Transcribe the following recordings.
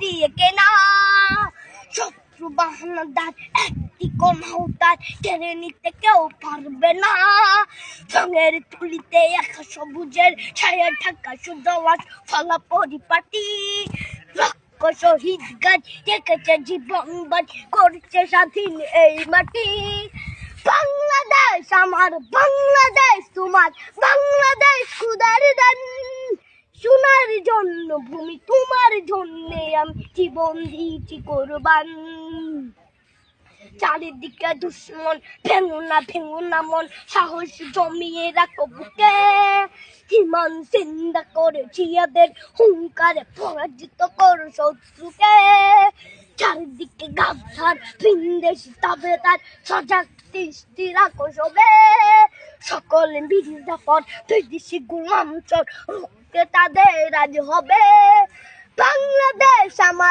দিয়ে কেনা শত্রু বাহানাদার একটি কোনাও তার কেড়ে নিতে কেউ পারবে না রঙের তুলিতে একা সবুজের ছায়া ঢাকা সুদলাস ফলা পরিপাটি শহীদ গাছ রেখেছে জীবন বাজ করছে স্বাধীন এই মাটি বাংলাদেশ, আমার বাংলাদেশ, তোমার বাংলাদেশ খুদার দান সোনার জন্য ভূমি তোমার জন্য আমি জীবন দিয়েছি কোরবান। চারিদিকে দুশ্মন, ভেঙো না ভেঙো না মন, সাহস জমিয়ে রাখো বুকে। হিমান চিন্তা করে জিয়াদের হুঙ্কারে পরাজিত করো শত্রুকে। চারিদিকে গাছার ভিনদেশি তবে তার সজাগ দৃষ্টি রাখো সবে। সকলে পর বিদেশি গোলাম চর রুখতে তাদের রাজ হবে। বাংলাদেশ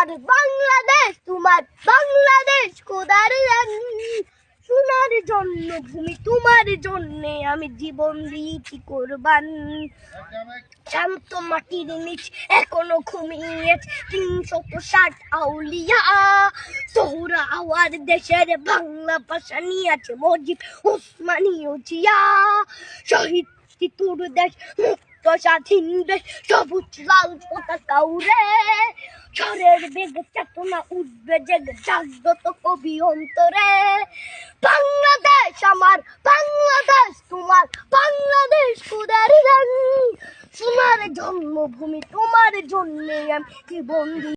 আমার বাংলাদেশ, তোমার বাংলাদেশ খোদার সোনার জন্য ভূমি, তোমার জন্য আমি জীবন দিয়েছি কোরবান। শান্ত মাটির নিচ এখনও ঘুমিয়ে তিনশত ষাট আউলিয়া। সোহরা আওয়ার দেশের বাংলা ভাষা নিয়েছে মজিব ওসমানীয় জিয়া শহীদ তিতুর দেশ, মুক্ত স্বাধীন দেশ, সবুজ লাল পতাকা উড়ে। ঝড়ের বেগ চেতনা উঠবে জেগে জাগ্রত কবি অন্তরে। বাংলাদেশ আমার, বাংলাদেশ তোমার, বাংলাদেশ কুদার সোনার জন্মভূমি, তোমার জন্যে আমি কি দিই।